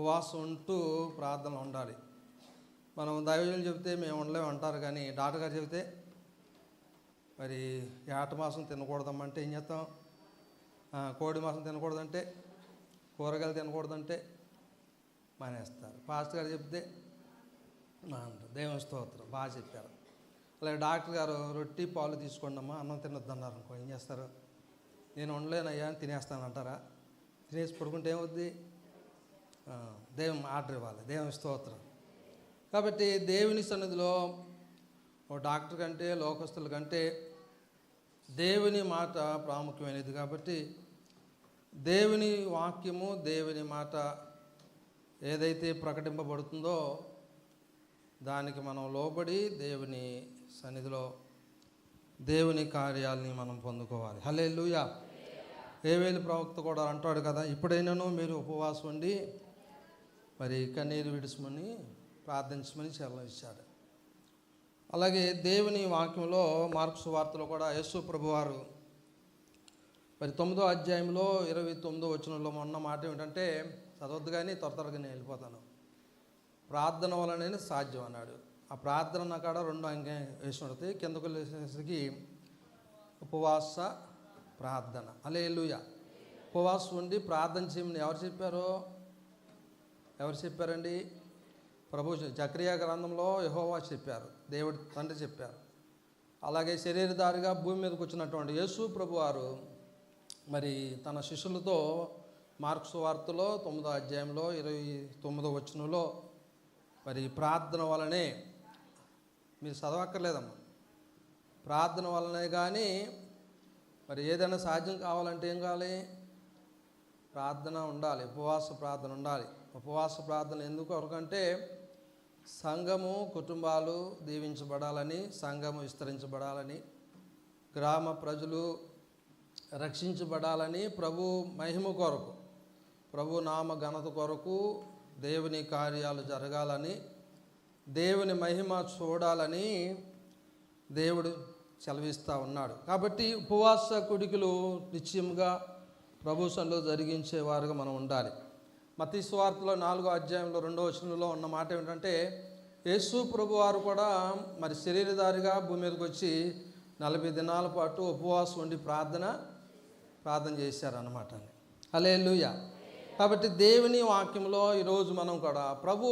ఉపవాసం ఉంటూ ప్రార్థనలు ఉండాలి. మనం దైవజనులు చెబితే మేము ఉండలేము అంటారు కానీ డాక్టర్ గారు చెబితే మరి ఏట మాసం తినకూడదమ్మంటే ఏం చేస్తాం? కోడి మాసం తినకూడదంటే కూరగాయలు తినకూడదంటే మానేస్తారు. పాస్టర్ గారు చెప్తే మా అంటారు స్తోత్రం. బాగా చెప్పారు. అలాగే డాక్టర్ గారు రొట్టి పాలు తీసుకోండి అమ్మా అన్నం తినొద్దు అన్నారు అనుకో ఏం చేస్తారు? నేను ఉండలేనయ్యా అని తినేస్తానంటారా? తినేసి పడుకుంటే ఏమవుద్ది? దేవం ఆర్డర్ ఇవ్వాలి దేవుని స్తోత్రం. కాబట్టి దేవుని సన్నిధిలో ఓ డాక్టర్ కంటే లోకస్తుల కంటే దేవుని మాట ప్రాముఖ్యమైనది కాబట్టి దేవుని వాక్యము దేవుని మాట ఏదైతే ప్రకటింపబడుతుందో దానికి మనం లోబడి దేవుని సన్నిధిలో దేవుని కార్యాలని మనం పొందుకోవాలి. హలే లూయా ఏవేలి ప్రవక్త కూడా అంటాడు కదా ఇప్పుడైనాను మీరు ఉపవాసం ఉండి మరి కన్నీరు విడుచుమని ప్రార్థించమని సెలవిచ్చాడు అలాగే దేవుని వాక్యంలో మార్క్స్ వార్తలో కూడా యేసు ప్రభువారు మరి తొమ్మిదో అధ్యాయంలో ఇరవై తొమ్మిదో వచనంలో మొన్న మాట ఏమిటంటే చదవద్దు కానీ త్వర త్వరగా నేను వెళ్ళిపోతాను. ప్రార్థన వలనే సాధ్యం అన్నాడు. ఆ ప్రార్థన కాడ రెండు అంగ వేసి ఉంటుంది కిందకు వెళ్ళేసరికి ఉపవాస ప్రార్థన. అలే ఉపవాసం ఉండి ప్రార్థన చేయమని ఎవరు చెప్పారో? ఎవరు చెప్పారండి? ప్రభు చక్రియా గ్రంథంలో యహోవా చెప్పారు. దేవుడి తండ్రి చెప్పారు. అలాగే శరీరదారిగా భూమి మీదకి వచ్చినటువంటి యేసు ప్రభువారు మరి తన శిష్యులతో మార్క్స్ వార్తలో తొమ్మిదో అధ్యాయంలో ఇరవై తొమ్మిదో వచనంలో మరి ప్రార్థన వలనే మీరు చదవక్కర్లేదమ్మా. ప్రార్థన వలనే కానీ మరి ఏదైనా సాధ్యం కావాలంటే ఏం కావాలి? ప్రార్థన ఉండాలి. ఉపవాస ప్రార్థన ఉండాలి. ఉపవాస ప్రార్థన ఎందుకు ఎవరికంటే సంఘము కుటుంబాలు దీవించబడాలని సంఘము విస్తరించబడాలని గ్రామ ప్రజలు రక్షించబడాలని ప్రభు మహిమ కొరకు ప్రభు నామ ఘనత కొరకు దేవుని కార్యాలు జరగాలని దేవుని మహిమ చూడాలని దేవుడు సెలవిస్తూ ఉన్నాడు. కాబట్టి ఉపవాస కుడికలు నిశ్చయముగా ప్రభు జరిగించేవారుగా మనం ఉండాలి. మతీశ్వార్తలో నాలుగో అధ్యాయంలో రెండో వచనంలో ఉన్న మాట ఏమిటంటే యేసు ప్రభు వారు కూడా మరి శరీరధారిగా భూమి మీదకి వచ్చి నలభై దినాల పాటు ఉపవాసం ఉండి ప్రార్థన ప్రార్థన చేశారన్నమాట అలే కాబట్టి దేవుని వాక్యంలో ఈరోజు మనం కూడా ప్రభు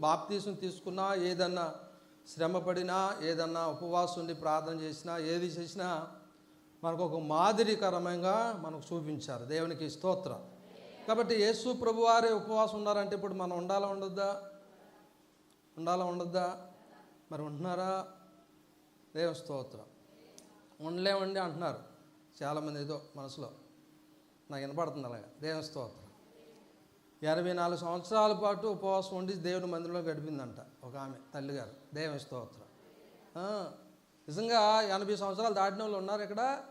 బాప్తీసం తీసుకున్నా ఏదన్నా శ్రమపడినా ఏదన్నా ఉపవాసం ఉండి ప్రార్థన చేసినా ఏది చేసినా మనకు ఒక మాదిరికరమంగా మనకు చూపించారు. దేవునికి స్తోత్రం. కాబట్టి యేసు ప్రభు వారే ఉపవాసం ఉన్నారంటే ఇప్పుడు మనం ఉండాలా ఉండొద్దా? ఉండాలా ఉండొద్దా? మరి ఉంటున్నారా? దేవ స్తోత్రం. ఉండలేమండి అంటున్నారు. చాలామంది ఏదో మనసులో. నాకు వినపడుతుంది అలాగా. దేవుని స్తోత్రం. ఎనభై నాలుగు సంవత్సరాల పాటు ఉపవాసం ఉండి దేవుని మందిరంలో గడిపిందంట ఒక ఆమె తల్లిగారు. దేవ స్తోత్రం. నిజంగా ఎనభై సంవత్సరాలు దాటిన వాళ్ళు ఉన్నారు ఇక్కడ.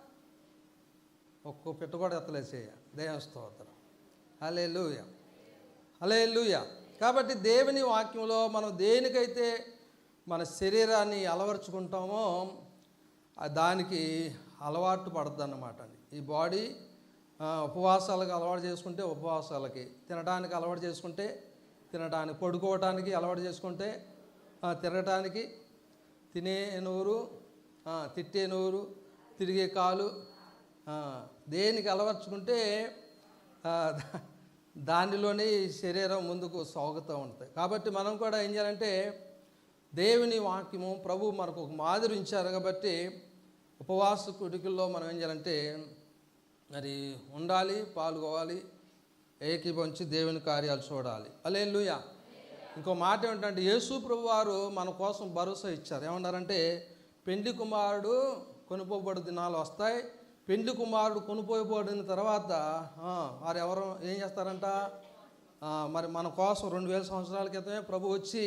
ఒక్కో పిట్ట కూడా ఎత్తలేసేయ దేవ స్తోత్రం. అలే లూయ అలే లూయ కాబట్టి దేవుని వాక్యంలో మనం దేనికైతే మన శరీరాన్ని అలవరుచుకుంటామో దానికి అలవాటు పడుతుంది అన్నమాట ఈ బాడీ ఉపవాసాలకు అలవాటు చేసుకుంటే ఉపవాసాలకి తినడానికి అలవాటు చేసుకుంటే తినడానికి పడుకోవటానికి అలవాటు చేసుకుంటే తినడానికి తిరగటానికి తినే నోరు తిట్టే నోరు తిరిగే కాలు దేనికి అలవర్చుకుంటే దానిలోనే ఈ శరీరం ముందుకు సాగుతూ ఉంటుంది. కాబట్టి మనం కూడా ఏం చేయాలంటే దేవుని వాక్యము ప్రభు మనకు ఒక మాదిరి ఉంచారు కాబట్టి ఉపవాస కుడికల్లో మనం ఏం చేయాలంటే మరి ఉండాలి పాల్గొవాలి ఏకీపంచి దేవుని కార్యాలు చూడాలి. అలే ఇంకో మాట ఏమిటంటే యేసు ప్రభు వారు మన కోసం భరోసా ఇచ్చారు. ఏమన్నారంటే పెండి కుమారుడు కొనుపోబడి దినాలు వస్తాయి పెండ్లి కుమారుడు కొనుపోయిపోయిన తర్వాత వారు ఎవరు ఏం చేస్తారంట? మరి మన కోసం రెండు వేల సంవత్సరాల క్రితమే ప్రభు వచ్చి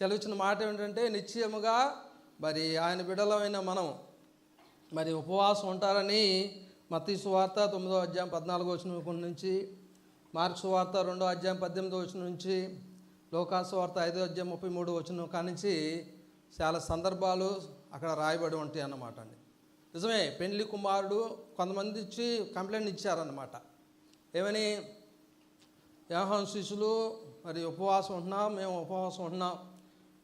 సెలవిచ్చిన మాట ఏమిటంటే నిశ్చయముగా మరి ఆయన బిడలమైన మనం మరి ఉపవాసం ఉంటారని మతీ సువార్త తొమ్మిదో అధ్యాయం పద్నాలుగో వచ్చిన నుంచి మార్క్స్ వార్త రెండో అధ్యాయం పద్దెనిమిదో వచ్చిన నుంచి లోకాసు వార్త ఐదో అధ్యాయం ముప్పై మూడు వచ్చిన కానించి చాలా సందర్భాలు అక్కడ రాయబడి ఉంటాయి అన్నమాట అండి. నిజమే పెండ్లి కుమారుడు కొంతమంది ఇచ్చి కంప్లైంట్ ఇచ్చారన్నమాట. ఏమని? యోహాన్ శిష్యులు మరి ఉపవాసం ఉంటున్నాం మేము ఉపవాసం ఉంటున్నాం.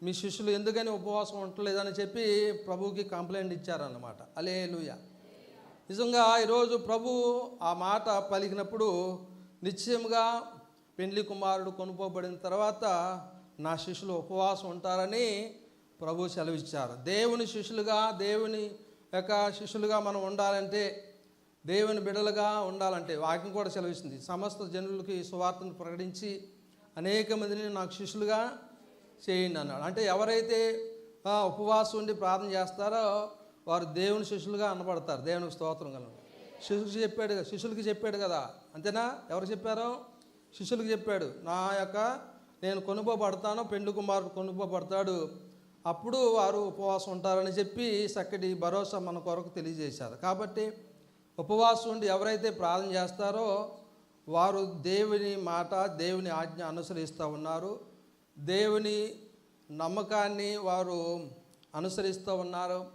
మీ శిష్యులు ఎందుకని ఉపవాసం ఉండలేదని చెప్పి ప్రభువుకి కంప్లైంట్ ఇచ్చారన్నమాట. అలే లూయ నిజంగా ఈరోజు ప్రభు ఆ మాట పలికినప్పుడు నిశ్చయముగా పెండ్లి కుమారుడు కొనుక్కోబడిన తర్వాత నా శిష్యులు ఉపవాసం ఉంటారని ప్రభు సెలవిచ్చారు. దేవుని శిష్యులుగా దేవుని యొక్క శిష్యులుగా మనం ఉండాలంటే దేవుని బిడలుగా ఉండాలంటే వాక్యం కూడా సెలవిస్తుంది. సమస్త జనులకి సువార్తను ప్రకటించి అనేక మందిని నాకు శిష్యులుగా చేయండి అన్నాడు. అంటే ఎవరైతే ఉపవాసం ఉండి ప్రార్థన చేస్తారో వారు దేవుని శిష్యులుగా అనబడతారు. దేవునికి స్తోత్రం కలను శిష్యులకి చెప్పాడు శిష్యులకి చెప్పాడు కదా. అంతేనా? ఎవరు చెప్పారు? శిష్యులకి చెప్పాడు నా యొక్క నేను కొనుక్కోబడతాను పెండ్లి కుమారుడు కొనుక్కోబడతాడు అప్పుడు వారు ఉపవాసం ఉంటారని చెప్పి చక్కటి భరోసా మన కొరకు తెలియజేశారు. కాబట్టి ఉపవాసం ఉండి ఎవరైతే ప్రార్థన చేస్తారో వారు దేవుని మాట దేవుని ఆజ్ఞ అనుసరిస్తూ ఉన్నారు. దేవుని నమ్మకాన్ని వారు అనుసరిస్తూ ఉన్నారు.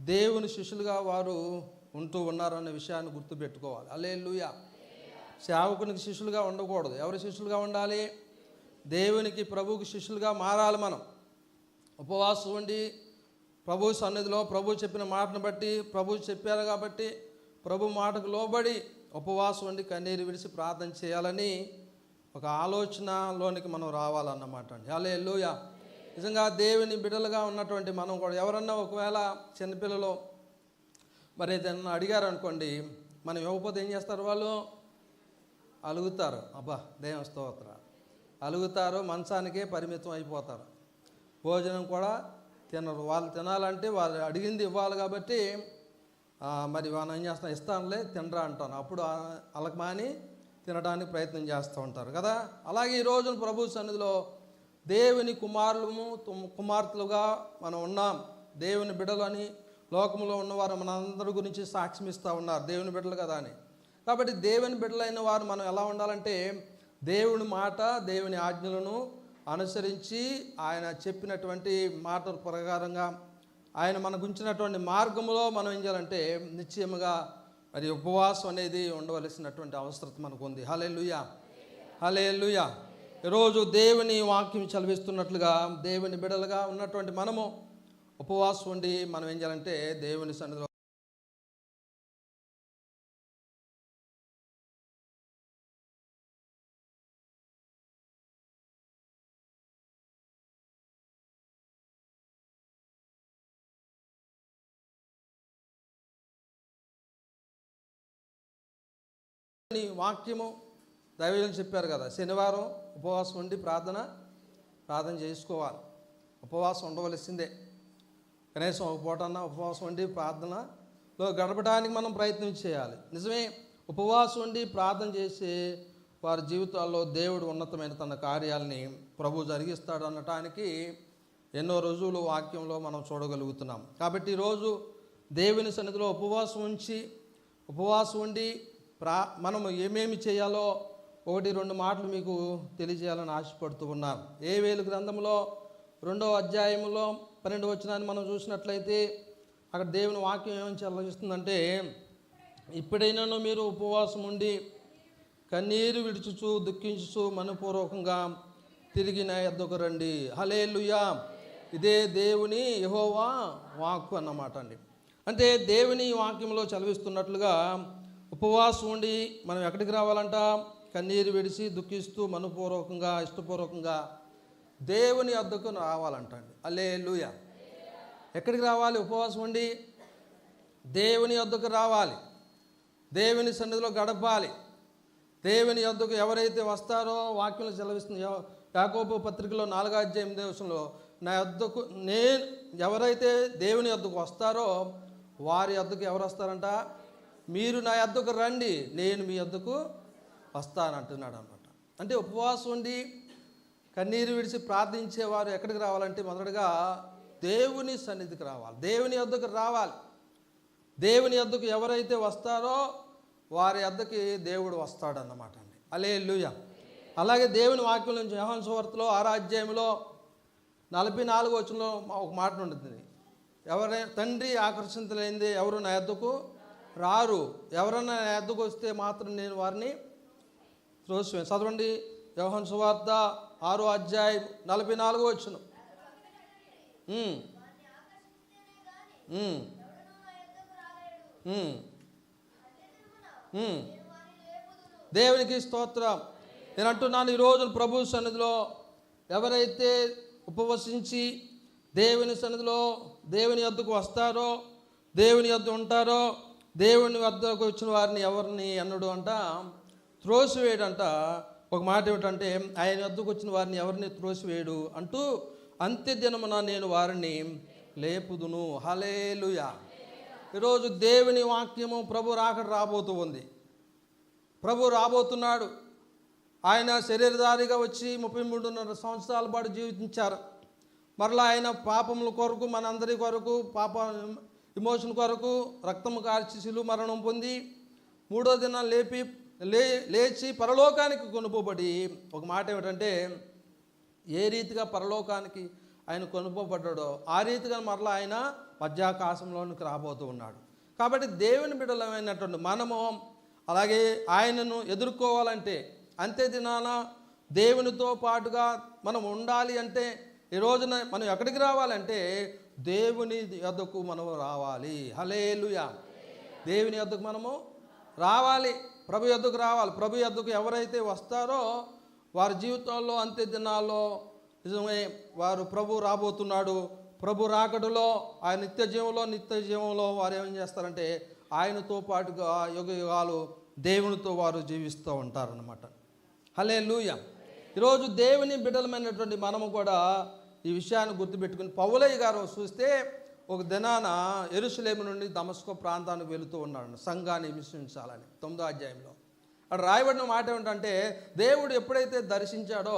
దేవుని శిష్యులుగా వారు ఉంటూ ఉన్నారు విషయాన్ని గుర్తుపెట్టుకోవాలి. అలే సేవకునికి శిష్యులుగా ఉండకూడదు. ఎవరి శిష్యులుగా ఉండాలి? దేవునికి ప్రభువుకి శిష్యులుగా మారాలి మనం. ఉపవాసం ఉండి ప్రభు సన్నిధిలో ప్రభు చెప్పిన మాటను బట్టి ప్రభు చెప్పారు కాబట్టి ప్రభు మాటకు లోబడి ఉపవాసం ఉండి కన్నీరు విడిచి ప్రార్థన చేయాలని ఒక ఆలోచనలోనికి మనం రావాలన్నమాట అండి. అలే నిజంగా దేవుని బిడ్డలుగా ఉన్నటువంటి మనం కూడా ఎవరన్నా ఒకవేళ చిన్నపిల్లలు మరి ఏదైనా అడిగారు అనుకోండి మనం ఇవ్వకపోతే ఏం చేస్తారు వాళ్ళు? అలుగుతారు. అబ్బా దేవం స్తోత్ర. అలుగుతారు మంచానికే పరిమితం అయిపోతారు. భోజనం కూడా తినరు. వాళ్ళు తినాలంటే వాళ్ళు అడిగింది ఇవ్వాలి కాబట్టి మరి వాళ్ళు ఏం చేస్తాం ఇస్తానులే తినరా అంటాను. అప్పుడు ఆ- వాళ్ళకి మాని తినడానికి ప్రయత్నం చేస్తూ ఉంటారు కదా. అలాగే ఈ రోజున ప్రభు సన్నిధిలో దేవుని కుమారులము కుమార్తెలుగా మనం ఉన్నాం. దేవుని బిడ్డలు అని లోకంలో ఉన్నవారు మనందరి గురించి సాక్ష్యం ఇస్తూ ఉన్నారు. దేవుని బిడ్డలు కదా అని. కాబట్టి దేవుని బిడ్డలైన వారు మనం ఎలా ఉండాలంటే దేవుని మాట దేవుని ఆజ్ఞలను అనుసరించి ఆయన చెప్పినటువంటి మాటల ప్రకారంగా ఆయన మనకు ఉంచినటువంటి మార్గంలో మనం ఏం చేయాలంటే నిశ్చయముగా మరి ఉపవాసం అనేది ఉండవలసినటువంటి అవసరం మనకు ఉంది హలే లుయా హలే లుయా ఈరోజు దేవుని వాక్యం చదివిస్తున్నట్లుగా దేవుని బిడలుగా ఉన్నటువంటి మనము ఉపవాసం ఉండి మనం ఏం చేయాలంటే దేవుని సన్నిధిలో నీ వాక్యము దైవజనం చెప్పారు కదా శనివారం ఉపవాసం ఉండి ప్రార్థన ప్రార్థన చేసుకోవాలి. ఉపవాసం ఉండవలసిందే. కనీసం ఒక పూటన్న ఉపవాసం ఉండి ప్రార్థనలో గడపడానికి మనం ప్రయత్నం చేయాలి. నిజమే ఉపవాసం ఉండి ప్రార్థన చేసే వారి జీవితాల్లో దేవుడు ఉన్నతమైన తన కార్యాలని ప్రభు జరిగిస్తాడు అనటానికి ఎన్నో రోజులు వాక్యంలో మనం చూడగలుగుతున్నాం. కాబట్టి ఈరోజు దేవుని సన్నిధిలో ఉపవాసం ఉంచి ఉపవాసం ఉండి ప్రా మనం ఏమేమి చేయాలో ఒకటి రెండు మాటలు మీకు తెలియజేయాలని ఆశపడుతూ ఉన్నాను ఏ వేలు గ్రంథంలో రెండో అధ్యాయంలో పన్నెండు వచ్చినాన్ని మనం చూసినట్లయితే అక్కడ దేవుని వాక్యం ఏమని చెల్లగిస్తుందంటే ఇప్పుడైనాను మీరు ఉపవాసం ఉండి కన్నీరు విడుచుచు దుఃఖించుచు మనపూర్వకంగా తిరిగి నా యొద్దకు రండి. హలేలుయా ఇదే దేవుని యహోవా వాక్కు అన్నమాట అండి. అంటే దేవుని వాక్యంలో చదివిస్తున్నట్లుగా ఉపవాసం ఉండి మనం ఎక్కడికి రావాలంట? కన్నీరు విడిచి దుఃఖిస్తూ మనపూర్వకంగా ఇష్టపూర్వకంగా దేవుని వద్దకు రావాలంట అండి. అల్లే ఎక్కడికి రావాలి? ఉపవాసం ఉండి దేవుని వద్దకు రావాలి. దేవుని సన్నిధిలో గడపాలి. దేవుని యొద్దకు ఎవరైతే వస్తారో వాక్యంలో సెలవిస్తుంది. యాకోబు పత్రికలో నాలుగో అధ్యాయం దేశంలో నా యొద్దకు నేను ఎవరైతే దేవుని యొద్దకు వస్తారో వారి యొద్దకు ఎవరు వస్తారంట? మీరు నా యొద్దకు రండి నేను మీ యొద్దకు వస్తానంటున్నాడు అనమాట అంటే ఉపవాసం ఉండి కన్నీరు విడిచి ప్రార్థించేవారు ఎక్కడికి రావాలంటే మొదటగా దేవుని సన్నిధికి రావాలి. దేవుని యొద్దకు రావాలి. దేవుని యొద్దకు ఎవరైతే వస్తారో వారి యొద్దకి దేవుడు వస్తాడన్నమాట అండి. అలే అలాగే దేవుని వాక్యం నుంచి యోహాను సువార్తలో ఆరో నలభై నాలుగు వచనంలో ఒక మాట ఉంటుంది ఎవరైనా తండ్రి ఆకర్షితులైంది ఎవరు నా యొద్దకు రారు. ఎవరన్నా ఎద్దుకొస్తే వస్తే మాత్రం నేను వారిని త్రోసివేను. చదవండి. యోహన్ సువార్త ఆరో అధ్యాయం నలభై నాలుగు వచ్చును దేవునికి స్తోత్రం. నేను అంటున్నాను ఈ ప్రభు సన్నిధిలో ఎవరైతే ఉపవసించి దేవుని సన్నిధిలో దేవుని ఎద్దుకు వస్తారో దేవుని ఎద్దు ఉంటారో దేవుని వద్దకు వచ్చిన వారిని ఎవరిని అన్నాడు అంట? త్రోసివేయడంట. ఒక మాట ఏమిటంటే ఆయన వద్దకు వచ్చిన వారిని ఎవరిని త్రోసివేయడు? అంటూ అంత్యదినమున నేను వారిని లేపుదును. హలేలుయా ఈరోజు దేవుని వాక్యము ప్రభు రాకడ రాబోతూ ఉంది. ప్రభు రాబోతున్నాడు. ఆయన శరీరధారిగా వచ్చి ముప్పై మూడున్నర సంవత్సరాల పాటు జీవించారు. మరలా ఆయన పాపముల కొరకు మనందరి కొరకు పాప విమోచన కొరకు రక్తము కార్చి శిలు మరణం పొంది మూడో దినం లేపి లే లేచి పరలోకానికి కొనుపోబడి ఒక మాట ఏమిటంటే ఏ రీతిగా పరలోకానికి ఆయన కొనుక్కోబడ్డాడో ఆ రీతిగా మరలా ఆయన మధ్యాకాశంలోనికి రాబోతూ ఉన్నాడు. కాబట్టి దేవుని బిడ్డలమైనటువంటి మనము అలాగే ఆయనను ఎదుర్కోవాలంటే అంతే దినాన దేవునితో పాటుగా మనం ఉండాలి అంటే ఈ రోజున మనం ఎక్కడికి రావాలంటే దేవుని యొద్దకు మనము రావాలి. హలేలుయా దేవుని యొద్దకు మనము రావాలి. ప్రభు యొద్దకు రావాలి. ప్రభు యొద్దకు ఎవరైతే వస్తారో వారి జీవితంలో అంత్య దినాల్లో నిజమే వారు ప్రభు రాబోతున్నాడు. ప్రభు రాకడులో ఆయన నిత్య జీవంలో నిత్య జీవంలో వారు ఏం చేస్తారంటే ఆయనతో పాటుగా యుగ యుగాలు దేవునితో వారు జీవిస్తూ ఉంటారనమాట హలే లూయ ఈరోజు దేవుని బిడ్డలమైనటువంటి మనము కూడా ఈ విషయాన్ని గుర్తుపెట్టుకుని పౌలయ్య గారు చూస్తే ఒక దినాన ఎరుసలేము నుండి దమస్కో ప్రాంతానికి వెళుతూ ఉన్నాడు సంఘాన్ని హింసించాలని తొమ్మిదో అధ్యాయంలో. అక్కడ రాయబడిన మాట ఏమిటంటే దేవుడు ఎప్పుడైతే దర్శించాడో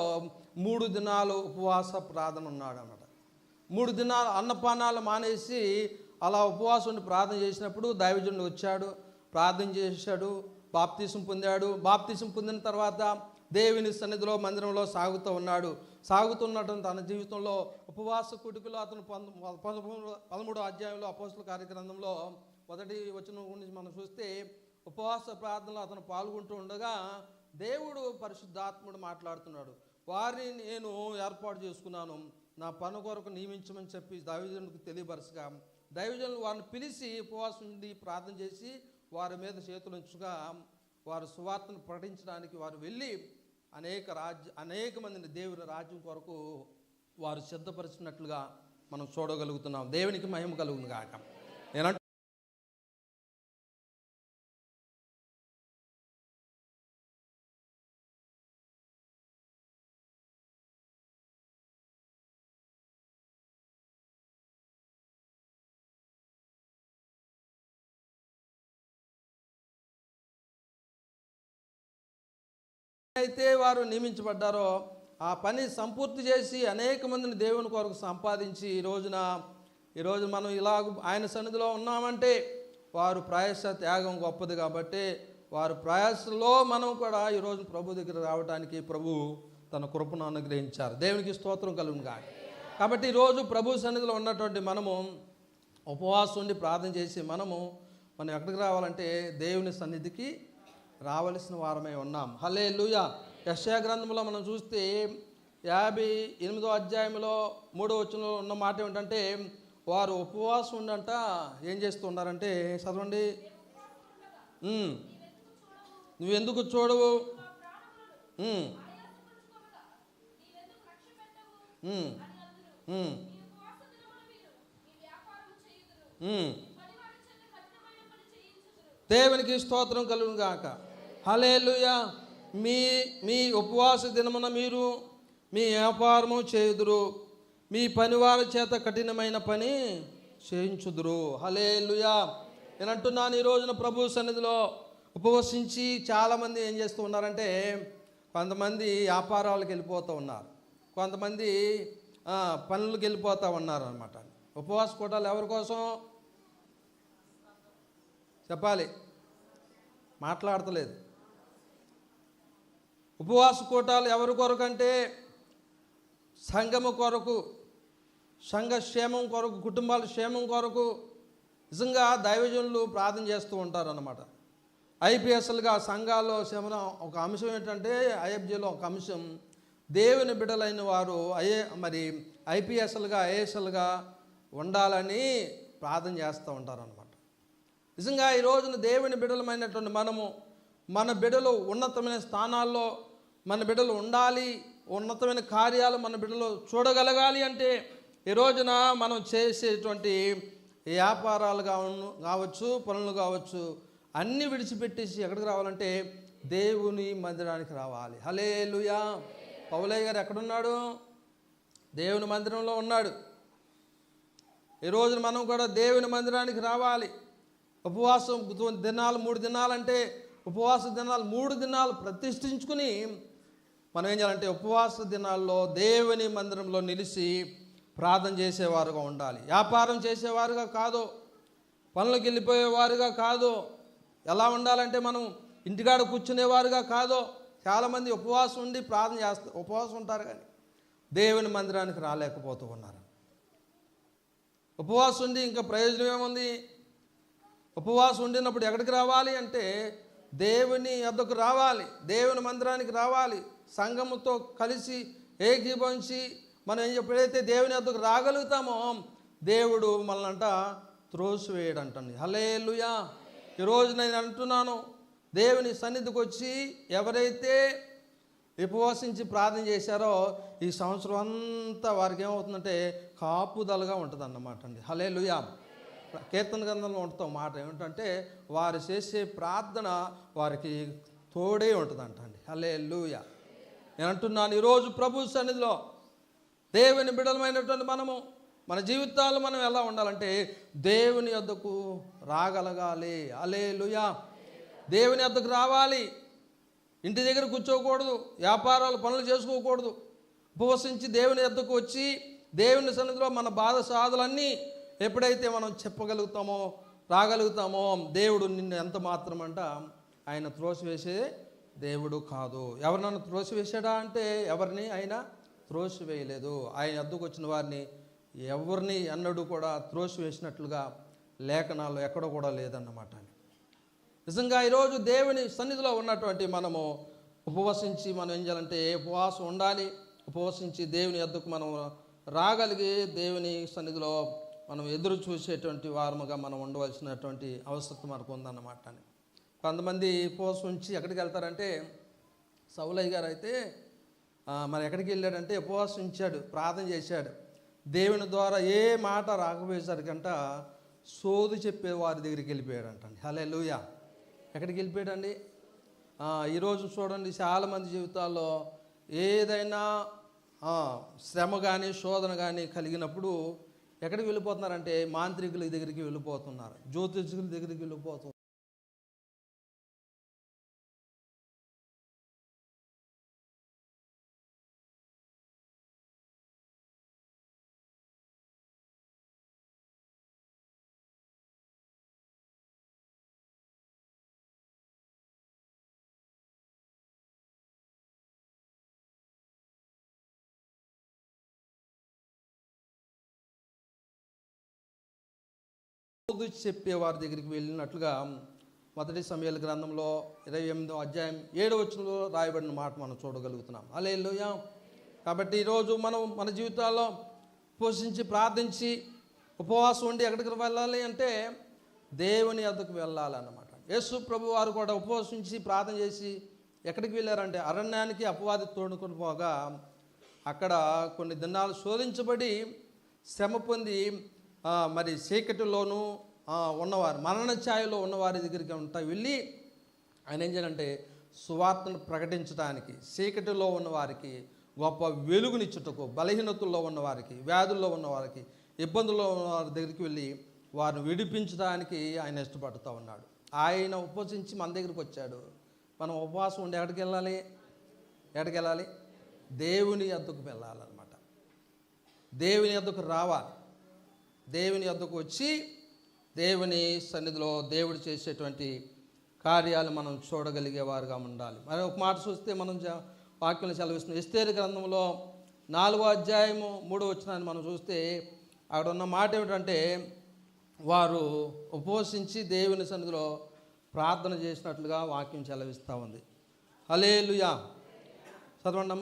మూడు దినాలు ఉపవాస ప్రార్థన ఉన్నాడు అన్నమాట మూడు దినాలు అన్నపానాలు మానేసి అలా ఉపవాసం ఉండి ప్రార్థన చేసినప్పుడు దైవజనుడు వచ్చాడు ప్రార్థన చేశాడు బాప్తీసం పొందాడు. బాప్తీసం పొందిన తర్వాత దేవుని సన్నిధిలో మందిరంలో సాగుతూ ఉన్నాడు. సాగుతున్నట్టు తన జీవితంలో ఉపవాస కుటుకులు అతను పంద పదమూడు పదమూడో అధ్యాయంలో అపోస్తుల కార్యగ్రంథంలో మొదటి వచ్చిన గురించి మనం చూస్తే ఉపవాస ప్రార్థనలో అతను పాల్గొంటూ ఉండగా దేవుడు పరిశుద్ధాత్ముడు మాట్లాడుతున్నాడు. వారిని నేను ఏర్పాటు చేసుకున్నాను. నా పను కొరకు నియమించమని చెప్పి దైవజనుడికి తెలియపరచగా దైవజనులు వారిని పిలిచి ఉపవాసం ఉండి ప్రార్థన చేసి వారి మీద చేతులు ఉంచుగా వారు సువార్తను ప్రకటించడానికి వారు వెళ్ళి అనేక రాజ్య అనేక మందిని దేవుని రాజ్యం కొరకు వారు సిద్ధపరిచినట్లుగా మనం చూడగలుగుతున్నాం. దేవునికి మహిమ కలుగును కాక నేనంటే అయితే వారు నియమించబడ్డారో ఆ పని సంపూర్తి చేసి అనేక మందిని దేవుని కొరకు సంపాదించి ఈ రోజున ఈరోజు మనం ఇలా ఆయన సన్నిధిలో ఉన్నామంటే వారు ప్రయాస త్యాగం గొప్పది కాబట్టి వారు ప్రయాసలో మనం కూడా ఈరోజు ప్రభు దగ్గర రావడానికి ప్రభు తన కృపను అనుగ్రహించారు. దేవునికి స్తోత్రం కలుగును కాబట్టి ఈరోజు ప్రభు సన్నిధిలో ఉన్నటువంటి మనము ఉపవాసం ఉండి ప్రార్థన చేసి మనము మనం ఎక్కడికి రావాలంటే దేవుని సన్నిధికి రావలసిన వారమే ఉన్నాం. హలే లూయ యశా గ్రంథంలో మనం చూస్తే యాభై ఎనిమిదో అధ్యాయంలో మూడో వచనంలో ఉన్న మాట ఏమిటంటే వారు ఉపవాసం ఉండంట ఏం చేస్తున్నారంటే చదవండి. నువ్వెందుకు చూడవు? ఉమ్. దేవునికి స్తోత్రం కలుగును గాక. హలేలుయ మీ మీ ఉపవాస దినమున మీరు మీ వ్యాపారము చేయుదురు. మీ పనివారి చేత కఠినమైన పని చేయించుదురు. హలేలుయా నేను అంటున్నాను ఈ రోజున ప్రభు సన్నిధిలో ఉపవసించి చాలామంది ఏం చేస్తూ ఉన్నారంటే కొంతమంది వ్యాపారాలకు వెళ్ళిపోతూ ఉన్నారు. కొంతమంది పనులకు వెళ్ళిపోతూ ఉన్నారు అనమాట ఉపవాస కూటాలు ఎవరి కోసం? చెప్పాలి. మాట్లాడతలేదు. ఉపవాస కూటాలు ఎవరి కొరకు అంటే సంఘము కొరకు సంఘ క్షేమం కొరకు కుటుంబాల క్షేమం కొరకు నిజంగా దైవజనులు ప్రార్థన చేస్తూ ఉంటారు అన్నమాట ఐపీఎస్లుగా సంఘాల్లో శమన ఒక అంశం ఏంటంటే ఐఎఫ్జీలో ఒక అంశం దేవుని బిడ్డలైన వారు ఐఏ మరి ఐపీఎస్లుగా ఐఏఎస్లుగా ఉండాలని ప్రార్థన చేస్తూ ఉంటారనమాట నిజంగా ఈ రోజున దేవుని బిడలమైనటువంటి మనము మన బిడ్డలు ఉన్నతమైన స్థానాల్లో మన బిడ్డలు ఉండాలి ఉన్నతమైన కార్యాలు మన బిడ్డలు చూడగలగాలి అంటే ఈ రోజున మనం చేసేటువంటి వ్యాపారాలు కావను కావచ్చు పనులు కావచ్చు అన్నీ విడిచిపెట్టేసి ఎక్కడికి రావాలంటే దేవుని మందిరానికి రావాలి. హలే లుయా పౌలయ్య గారు ఎక్కడున్నాడు? దేవుని మందిరంలో ఉన్నాడు. ఈ రోజున మనం కూడా దేవుని మందిరానికి రావాలి. ఉపవాసం దినాలు మూడు దినాలంటే ఉపవాస దినాలు మూడు దినాలు ప్రతిష్ఠించుకుని మనం ఏం చేయాలంటే ఉపవాస దినాల్లో దేవుని మందిరంలో నిలిచి ప్రార్థన చేసేవారుగా ఉండాలి. వ్యాపారం చేసేవారుగా కాదు. పనులకు వెళ్ళిపోయేవారుగా కాదు. ఎలా ఉండాలంటే మనం ఇంటికాడ కూర్చునేవారుగా కాదు. చాలామంది ఉపవాసం ఉండి ప్రార్థన చేస్తారు ఉపవాసం ఉంటారు కానీ దేవుని మందిరానికి రాలేకపోతూ ఉన్నారు. ఉపవాసం ఉండి ఇంకా ప్రయోజనం ఏముంది? ఉపవాసం ఉండినప్పుడు ఎక్కడికి రావాలి అంటే దేవుని వద్దకు రావాలి దేవుని మందిరానికి రావాలి సంఘముతో కలిసి ఏకీభవించి మనం ఏం ఎప్పుడైతే దేవుని వద్దకు రాగలుగుతామో దేవుడు మనల్నంట త్రోసివేయడంటండి. హలే లుయా ఈరోజు నేను అంటున్నాను దేవుని సన్నిధికి వచ్చి ఎవరైతే ఉపవాసించి ప్రార్థన చేశారో ఈ సంవత్సరం అంతా వారికి ఏమవుతుందంటే కాపుదలగా ఉంటుంది అన్నమాట అండి. హలే కీర్తన గ్రంథంలో ఉంటుంది మాట ఏమిటంటే వారు చేసే ప్రార్థన వారికి తోడే ఉంటుందంటండి. హలే లూయ నేను అంటున్నాను ఈరోజు ప్రభు సన్నిధిలో దేవుని బిడలమైనటువంటి మనము మన జీవితాలు మనం ఎలా ఉండాలంటే దేవుని వద్దకు రాగలగాలి. అలే లుయా దేవుని వద్దకు రావాలి. ఇంటి దగ్గర కూర్చోకూడదు వ్యాపారాలు పనులు చేసుకోకూడదు. ఉపవసించి దేవుని వద్దకు వచ్చి దేవుని సన్నిధిలో మన బాధ సాధలన్నీ ఎప్పుడైతే మనం చెప్పగలుగుతామో రాగలుగుతామో దేవుడు నిన్ను ఎంత మాత్రం అంట ఆయన త్రోసివేసే దేవుడు కాదు. ఎవరినన్నా త్రోసివేశాడా అంటే ఎవరిని ఆయన త్రోసివేయలేదు. ఆయన వద్దకు వచ్చిన వారిని ఎవరిని ఎన్నడూ కూడా త్రోసివేసినట్లుగా లేఖనాలు ఎక్కడ కూడా లేదన్నమాట నిజంగా ఈరోజు దేవుని సన్నిధిలో ఉన్నటువంటి మనము ఉపవసించి మనం ఏం చేయాలంటే ఉపవాసం ఉండాలి ఉపవసించి దేవుని ఎద్దుకు మనం రాగలిగి దేవుని సన్నిధిలో మనం ఎదురు చూసేటువంటి వారముగా మనం ఉండవలసినటువంటి అవసరం మనకు ఉందన్నమాట అని. కొంతమంది ఉపవాసం ఉంచి ఎక్కడికి వెళ్తారంటే సౌలయ్య గారు అయితే మరి ఎక్కడికి వెళ్ళాడంటే ఉపవాసం ఉంచాడు ప్రార్థన చేశాడు. దేవుని ద్వారా ఏ మాట రాకపోయేసరికంట సోది చెప్పే వారి దగ్గరికి వెళ్ళిపోయాడంటండి. హలే లూయా ఎక్కడికి వెళ్ళిపోయాడండి? ఈరోజు చూడండి చాలామంది జీవితాల్లో ఏదైనా శ్రమ కానీ శోధన కానీ కలిగినప్పుడు ఎక్కడికి వెళ్ళిపోతున్నారంటే మాంత్రికుల దగ్గరికి వెళ్ళిపోతున్నారు జ్యోతిష్కుల దగ్గరికి వెళ్ళిపోతున్నారు రోజు చెప్పే వారి దగ్గరికి వెళ్ళినట్లుగా మొదటి సమయాల గ్రంథంలో ఇరవై ఎనిమిదో అధ్యాయం ఏడు వచనంలో రాయబడిన మాట మనం చూడగలుగుతున్నాం. అలే కాబట్టి ఈరోజు మనం మన జీవితాల్లో పోషించి ప్రార్థించి ఉపవాసం ఉండి ఎక్కడికి వెళ్ళాలి అంటే దేవుని వద్దకు వెళ్ళాలన్నమాట. యేసు ప్రభు వారు కూడా ఉపవాసించి ప్రార్థన చేసి ఎక్కడికి వెళ్ళారంటే అరణ్యానికి అపవాది తోడుకొని పోగా అక్కడ కొన్ని దినాలు శోధించబడి శ్రమ పొంది మరి చీకటిలోనూ ఉన్నవారు మరణ ఛాయలో ఉన్నవారి దగ్గరికి ఉంటా వెళ్ళి ఆయన ఏం చేయాలంటే సువార్తను ప్రకటించడానికి చీకటిలో ఉన్నవారికి గొప్ప వెలుగునిచ్చుటకు బలహీనతల్లో ఉన్నవారికి వ్యాధుల్లో ఉన్నవారికి ఇబ్బందుల్లో ఉన్న వారి దగ్గరికి వెళ్ళి వారిని విడిపించడానికి ఆయన ఇష్టపడుతూ ఉన్నాడు. ఆయన ఉపవసించి మన దగ్గరికి వచ్చాడు. మనం ఉపవాసం ఉండి ఎక్కడికి వెళ్ళాలి? ఎక్కడికి వెళ్ళాలి? దేవుని ఎద్దుకు వెళ్ళాలన్నమాట. దేవుని ఎద్దుకు రావాలి. దేవుని వద్దకు వచ్చి దేవుని సన్నిధిలో దేవుడు చేసేటువంటి కార్యాలు మనం చూడగలిగే వారుగా ఉండాలి. మరి ఒక మాట చూస్తే మనం వాక్యం సెలవిస్తుంది ఎస్తేరు గ్రంథంలో నాలుగో అధ్యాయము మూడో వచ్చినాన్ని మనం చూస్తే అక్కడ ఉన్న మాట ఏమిటంటే వారు ఉపవసించి దేవుని సన్నిధిలో ప్రార్థన చేసినట్లుగా వాక్యం చెలవిస్తూ ఉంది. హలేలుయా చదవండి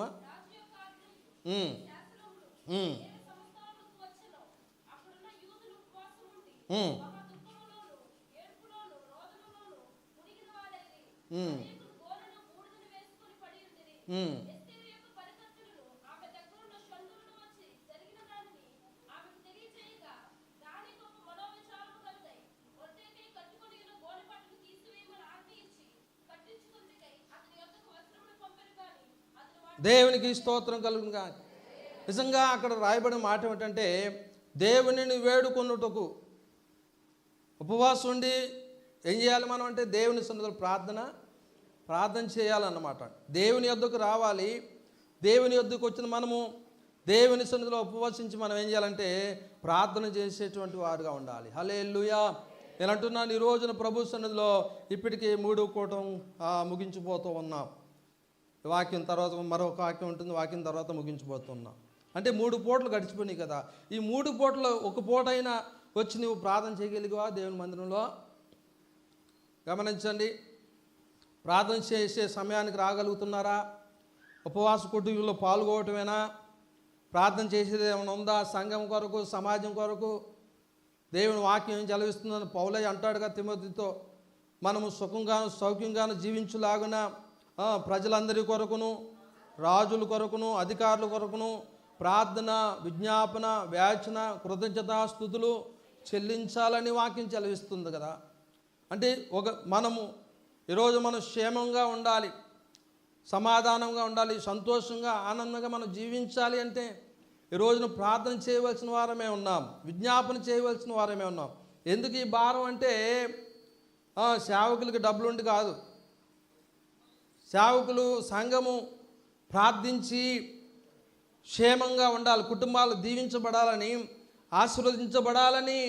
దేవునికి స్తోత్రం కలుగునుగా నిజంగా అక్కడ రాయబడిన మాట ఏమిటంటే దేవునిని వేడుకొనుటకు ఉపవాసం ఉండి ఏం చేయాలి మనం అంటే దేవుని సన్నిధిలో ప్రార్థన ప్రార్థన చేయాలన్నమాట. దేవుని యొద్దకు రావాలి. దేవుని యొద్దకు వచ్చిన మనము దేవుని సన్నిధిలో ఉపవసించి మనం ఏం చేయాలంటే ప్రార్థన చేసేటువంటి వారుగా ఉండాలి. హలే లుయా నేను అంటున్నాను ఈ రోజున ప్రభు సన్నిధిలో ఇప్పటికీ మూడు కూటం ముగించిపోతూ ఉన్నాం. వాక్యం తర్వాత మరొక వాక్యం ఉంటుంది వాక్యం తర్వాత ముగించిపోతున్నాం అంటే మూడు పూటలు గడిచిపోయినాయి కదా. ఈ మూడు పూటలు ఒక పూట అయినా వచ్చి నువ్వు ప్రార్థన చేయగలిగావా? దేవుని మందిరంలో? గమనించండి. ప్రార్థన చేసే సమయానికి రాగలుగుతున్నారా? ఉపవాస కుటుంబంలో పాల్గొవటమేనా ప్రార్థన చేసేది ఏమైనా ఉందా? సంఘం కొరకు సమాజం కొరకు? దేవుని వాక్యం ఏం పౌలయ్య అంటాడుగా తిమ్మతితో మనము సుఖంగాను సౌఖ్యంగాను జీవించులాగున ప్రజలందరి కొరకును రాజుల కొరకును అధికారుల కొరకును ప్రార్థన విజ్ఞాపన వ్యాచన కృతజ్ఞతాస్థుతులు చెల్లించాలని వాక్యం చెలవిస్తుంది కదా. అంటే ఒక మనము ఈరోజు మనం క్షేమంగా ఉండాలి సమాధానంగా ఉండాలి సంతోషంగా ఆనందంగా మనం జీవించాలి అంటే ఈరోజును ప్రార్థన చేయవలసిన వారమే ఉన్నాం విజ్ఞాపన చేయవలసిన వారమే ఉన్నాం. ఎందుకు ఈ భారం అంటే ఆ, సేవకులకి డబ్బులుండి కాదు. సేవకులు సంఘము ప్రార్థించి క్షేమంగా ఉండాలి కుటుంబాలు దీవించబడాలని ఆశీర్వదించబడాలని